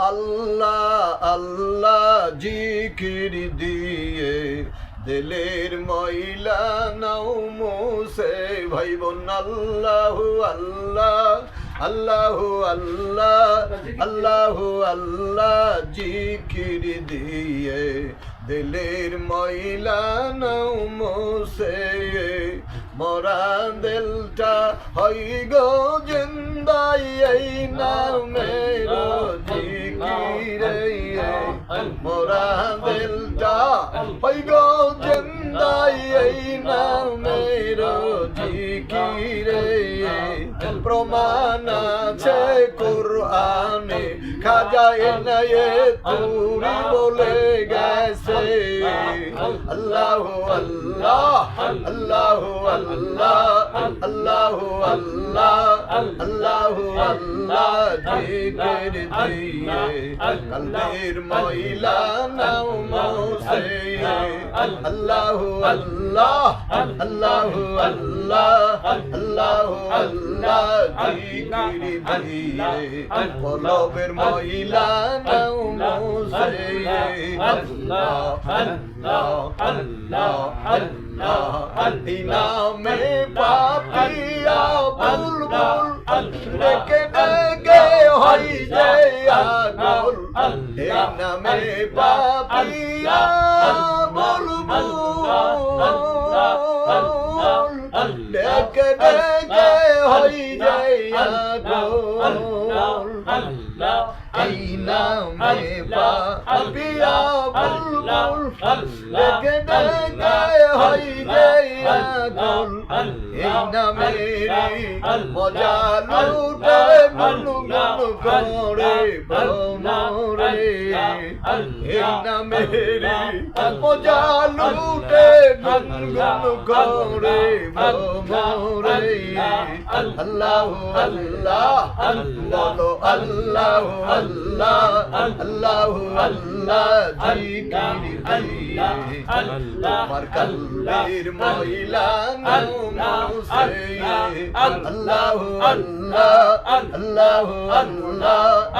আল্লাহ আল্লাহ জিকির দিয়ে দিলের ময়লা নাও মোসে ভাই বোন আল্লাহ আল্লাহ আল্লাহ আল্লাহ আল্লাহ আল্লাহ জিকির দিয়ে দিলের ময়লা নাও মোসে মরা দিলটা হই গো জিন্দাই, এই নামের মোরা দিল যা হই গো জিন্দাই এই নামে রোজি কি রে প্রমাণ আছে কুরআন খাজা এনায়ে তুরি বলে গেছে। আল্লাহ আল্লাহ আল্লাহ আল্লাহ আল্লাহ আল্লাহ আল্লাহ আল্লাহ জিকির দিয়ে কলবের ময়লা নাও মোসে। আল্লাহ আল্লাহ আল্লাহ আল্লাহ আল্লাহ আল্লাহ জিকির দিয়ে কলবের ইনামে পাপিয়া বুলবুল ডেকে ডেকে হই যায় আগুন ইনামে পাপিয়া এই নামে পাপিয়া বুলবুল লেগে ডাঙায় হই যায় আগুন এই নামে মজা লুটায় ভালো নাম করে আল্লাহ আল্লাহ আল্লাহ আল্লাহ আল্লাহ আল্লাহ আল্লাহ জিকির দিয়ে তোমার কল্লের মহিলা আল্লাহ আল্লাহ আল্লাহ আল্লাহ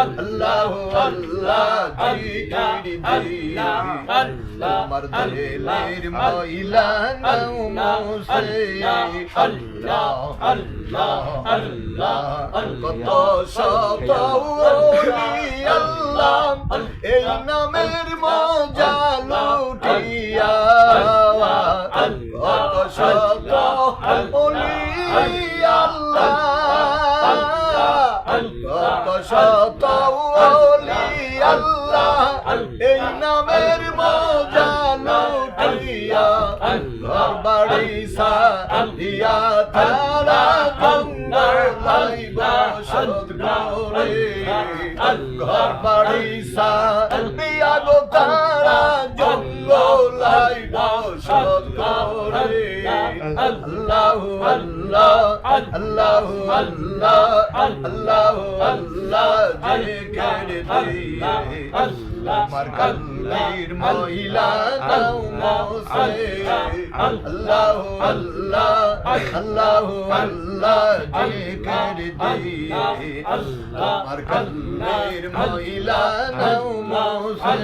আল্লাহ আল্লাহ জিকির দিয়ে তোমার দিলের মহিলা আল্লাহ আল্লাহ আল্লাহ কত আল্লাহ এই নামের মজা লুটিয়া কত শত আল্লাহ কত শত আল্লাহ এই নামের মজা লুটিয়া বাড়ি সাদিয়া তারা আল্লাহ বাড়ি সা আল্লাহ আল্লাহ আল্লাহ আল্লাহ আল্লাহ জিকির দিয়ে আমার কল্লির মহিলা নাও মোসে আল্লাহ আল্লাহ আল্লাহ মহিলা নাও মোসে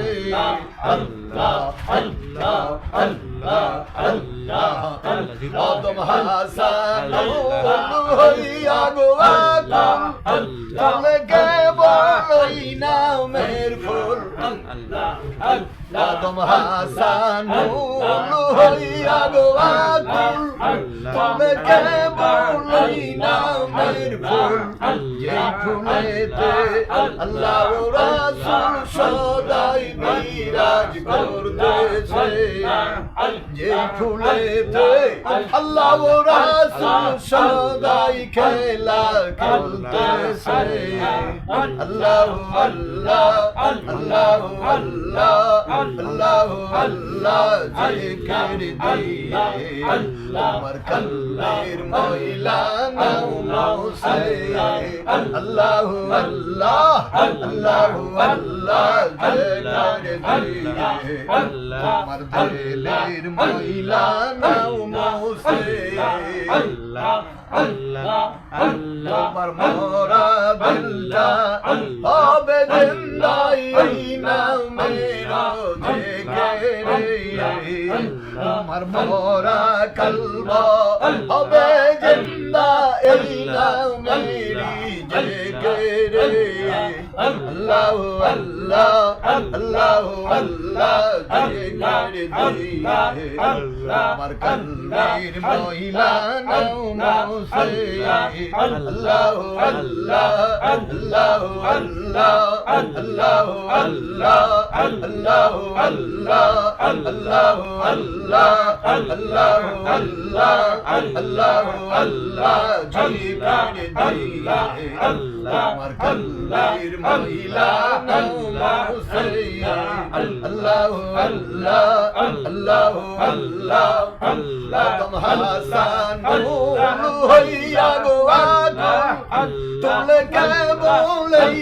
আল্লাহ আল্লাহ আল্লাহ الله الله الله حسن الله الله الله ফুল আদম হাসান হইয়া গো আদম তুমি কে বলই ফুল যে ফুলেতে আল্লাহ রাসূল সদাই খেলা খেলতেছে আল্লাহ আল্লাহ আল্লাহ আমার কাল্লার মহিলা আল্লাহ আল্লাহ আল্লাহ আল্লাহ আমার দিলের মহিলা নাও মৌসে আল্লাহ আল্লাহ আল্লাহ আমার মরা দিল্লা হবে দিল্লা المنار كالبا জিকিরে আল্লাহ আল্লাহ আল্লাহ আল্লাহ জিকিরে দিয়ে আমার কলবির মহিলা নাও মৌসে আল্লাহ আল্লাহ আল্লাহ আল্লাহ আল্লাহ আল্লাহ আল্লাহ আল্লাহ আল্লাহ আল্লাহ আল্লাহ আল্লাহ আল্লাহ আল্লাহ কে বলে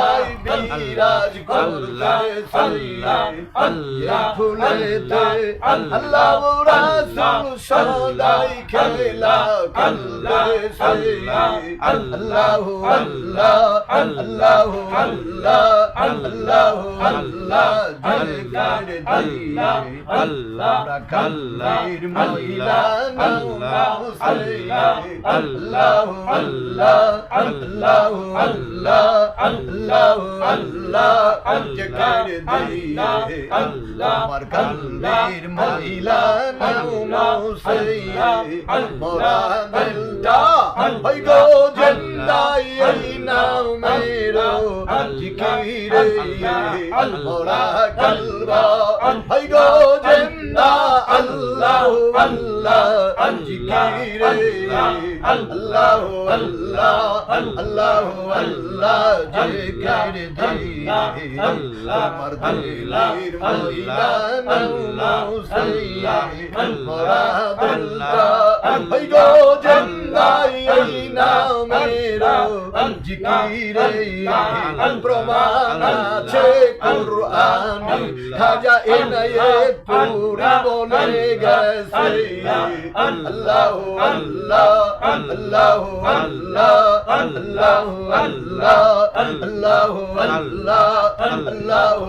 ফুলেতে আল্লাহ বিরাজ করতেছে যে ফুলেতে আল্লাহ রাসূল সদাই খেলা করতেছে আল্লাহ আল্লাহ আল্লাহ আল্লাহ আল্লাহ আল্লাহ জিকির দিয়ে আল্লাহ কাল্লির মহিলা নাও মৌসে আল্লাহ আল্লাহ আল্লাহ আল্লাহ আল্লাহ আল্লাহ আজকে কারে দিয়ে আমার কান্দির মাইলা নমো সাইয়ে মোরা দিলটা ওই গো জল্লাই নাও মেরো জিকিরে মোরা কলবা ওই আল্লাহ আল্লাহ আল্লাহ আল্লাহ আল্লাহ আল্লাহ আল্লাহ জিকির দিল আমার দিলের মহিলা আল্লাহ সাল্লাহ আল্লাহ আল্লাহ ভাই গো জান্নাই নামে জিকিরে প্রমাণ আছে কুরআনে খাজা এনায়েত পুরি বলে গেছে আল্লাহ আল্লাহ আল্লাহ আল্লাহ আল্লাহ আল্লাহ আল্লাহ আল্লাহ আল্লাহ আল্লাহ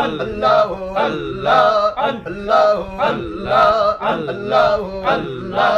আল্লাহ আল্লাহ আল্লাহ আল্লাহ আল্লাহ আল্লাহ